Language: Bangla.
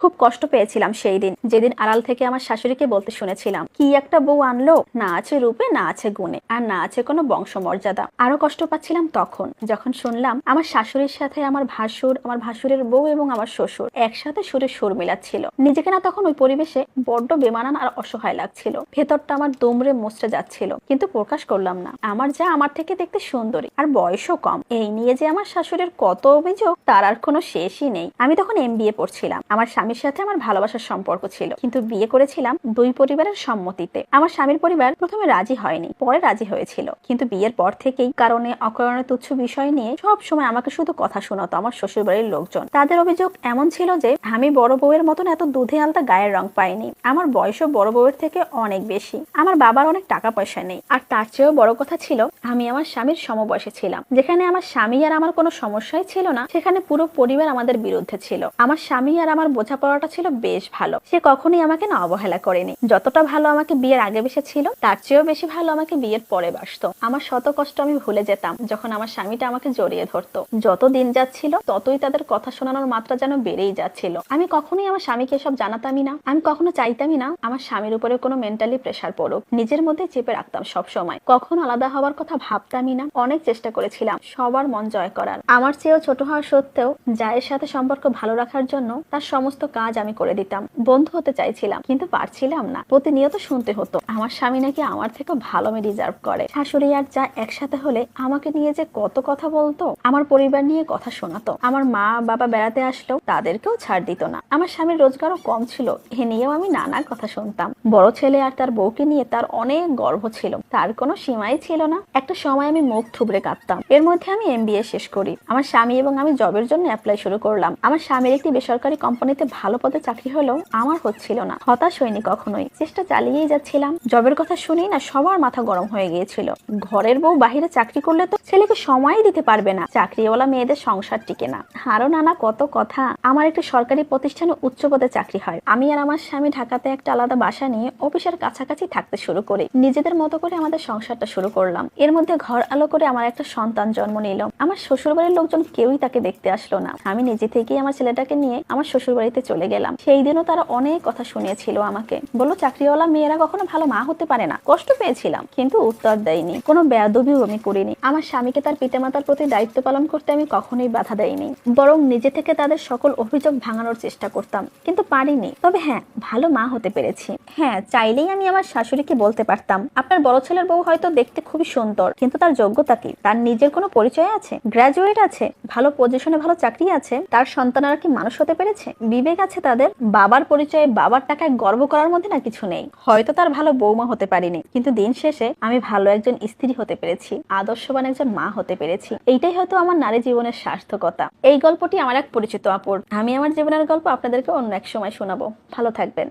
খুব কষ্ট পেয়েছিলাম সেই দিন। যেদিন আড়াল থেকে আমার শাশুড়িকে বলতে শুনেছিলাম, কি একটা বউ আনলো? না আছে রূপে, না আছে গুণে, আর না আছে কোনো বংশমর্যাদা। আরও কষ্ট পাচ্ছিলাম তখন, যখন শুনলাম আমার শাশুড়ির সাথে আমার ভাসুর, আমার ভাসুরের বউ এবং আমার শ্বশুর একসাথে সুরে সুর মিলাচ্ছিল। নিজেকে না তখন ওই পরিবেশে বড্ড বেমানান আর অসহায় লাগছিল। ভেতরটা আমার দুমড়ে মুচড়ে যাচ্ছিল, কিন্তু প্রকাশ করলাম না। আমার যা আমার থেকে দেখতে সুন্দরী, আর বয়সও কম। এই নিয়ে যে আমার শাশুড়ির কত অভিযোগ, তার আর কোনো শেষই নেই। আমি তখন এম পড়ছিলাম। আমার স্বামীর সাথে আমার ভালোবাসার সম্পর্ক ছিল। কিন্তু বিয়ে করেছিলাম দুই পরিবারের সম্মতিতে। আমার স্বামীর পরিবার প্রথমে রাজি হয়নি, পরে রাজি হয়েছিল। কিন্তু বিয়ের পর থেকেই কারণে অকারণে তুচ্ছ বিষয় নিয়ে সব সময় আমাকে শুধু কথা শোনাতো আমার শ্বশুর বাড়ির লোকজন। তাদের অভিযোগ এমন ছিল যে, আমি বড় বউয়ের মতন এত দুধে আলতা গায়ের রং পাইনি। আমার বয়সও বড় বউয়ের থেকে অনেক বেশি। আমার বাবার অনেক টাকা পয়সা নেই। আর তার চেয়েও বড় কথা ছিল, আমি আমার স্বামীর সমবয়সে ছিলাম। যেখানে আমার স্বামী আর আমার কোনো সমস্যাই ছিল না, সেখানে পুরো পরিবার আমাদের বিরুদ্ধে ছিল। আমার স্বামী আর আমার বোঝাপড়াটা ছিল বেশ ভালো। সে কখনোই আমাকে না অবহেলা করেনি। যতটা ভালো আমাকে বিয়ের আগে বেশে ছিল তার চেয়েও বেশি ভালো আমাকে বিয়ের পরে বাসতো। আমার শত কষ্ট আমি ভুলে যেতাম যখন আমার স্বামীটা আমাকে জড়িয়ে ধরতো। যত দিন যাচ্ছিল, ততই তাদের কথা শোনানোর মাত্রা যেন বেড়েই যাচ্ছিল। আমি কখনোই আমার স্বামীকে সব জানাতামই না। আমি কখনো চাইতামই না আমার স্বামীর উপরে কোনো মেন্টালি প্রেশার পড়ুক। নিজের মধ্যে চেপে রাখতাম সব সময় কখনো আলাদা হওয়ার কথা ভাবতামই না। অনেক চেষ্টা করেছিলাম সবার মন জয় করার। আমার চেয়েও ছোট হওয়া সত্ত্বেও জায়ের সাথে সম্পর্ক ভালো রাখার জন্য তার সমস্ত কাজ আমি করে দিতাম। বন্ধু হতে চাইছিলাম, কিন্তু পারছিলাম না। প্রতিনিয়ত শুনতে হতো, আমার স্বামী নাকি আমার থেকে ভালো আমি ডিজার্ভ করে। শাশুড়ি আর যা একসাথে হলে আমাকে নিয়ে যে কত কথা বলতো, আমার পরিবার নিয়ে কথা শোনাতো। আমার মা বাবা বেড়াতে আসলেও তাদেরকেও ছাড় দিত না। আমার স্বামীর রোজগারও কম ছিল, এ নিয়েও আমি নানা কথা শুনতাম। বড় ছেলে আর তার বউকে নিয়ে তার অনেক গর্ব ছিল, তার কোনো সীমাই ছিল না। একটা সময় আমি মুখ থুবড়ে কাঁদতাম। এর মধ্যে আমি এমবিএ শেষ করি। আমার স্বামী এবং আমি জবের জন্য অ্যাপ্লাই শুরু করলাম। আমার স্বামীর একটি বেসরকারি কোম্পানিতে ভালো পদে চাকরি হলেও আমার হচ্ছিল না। হতাশ হয়নি কখনোই। চেষ্টা চালিয়েই যাচ্ছিলাম। জবের কথা শুনেই না সবার মাথা গরম হয়ে গিয়েছিল। ঘরের বউ বাহিরে চাকরি করলে তো ছেলেকে সময়ই দিতে পারবে না। চাকরিওয়ালা মেয়েদের সংসার টিকে না। আরও নানা কত কথা। আমার একটি সরকারি প্রতিষ্ঠানে উচ্চ পদে চাকরি হয়। আমি আর আমার স্বামী ঢাকাতে একটা আলাদা বাসা নিয়ে অফিসের কাছাকাছি থাকতে শুরু করি। নিজেদের মতো করে আমাদের সংসারটা শুরু করলাম। এর মধ্যে ঘর আলো করে আমার একটা সন্তান জন্ম নিল। আমার শ্বশুর বাড়ির লোকজন কেউই তাকে দেখতে আসলো না। আমি নিজে থেকেই আমার ছেলেটাকে নিয়ে আমার শ্বশুর বাড়িতে চলে গেলাম। সেই দিনও তারা অনেক কথা শুনিয়েছিল আমাকে। বলল, চাকরিওয়ালা মেয়েরা কখনো ভালো মা হতে পারে না। কষ্ট পেয়েছিলাম, কিন্তু উত্তর দেয়নি। কোনো বেয়াদবিও আমি করিনি। আমার স্বামীকে তার পিতামাতার প্রতি দায়িত্ব পালন করতে আমি কখনোই বাধা দেয়নি বরং নিজে থেকে তাদের সকল অভিযোগ ভাঙানোর চেষ্টা করতাম, কিন্তু পারিনি। তবে হ্যাঁ ভালো মা হতে পেরেছি। হ্যাঁ চাইলেই আমি আমার শাশুড়িকে বলতে পারতাম। আপনার বড় ছেলের বউ হয়তো দেখতে খুবই সুন্দর, কিন্তু তার যোগ্যতা কি? তার নিজের কোনো পরিচয় আছে? গ্রাজুয়েট আছে? ভালো পজিশনে ভালো চাকরি আছে? তার সন্তানরা কি মানুষ হতে পেরেছে? বিবেক আছে তাদের বাবার পরিচয়ে বাবার টাকায় গর্ব করার মধ্যে না কিছু নেই। হয়তো তার ভালো বৌমা হতে পারিনি, কিন্তু দিন শেষে আমি ভালো একজন স্ত্রী হতে পেরেছি, আদর্শবান একজন মা হতে পেরেছি। এইটাই হয়তো আমার নারী জীবনের সার্থকতা। এই গল্পটি আমার এক পরিচিত আপুর। আমি আমার জীবনের গল্প আপনাদেরকে অন্য এক সময় শোনাবো। ভালো থাকবেন।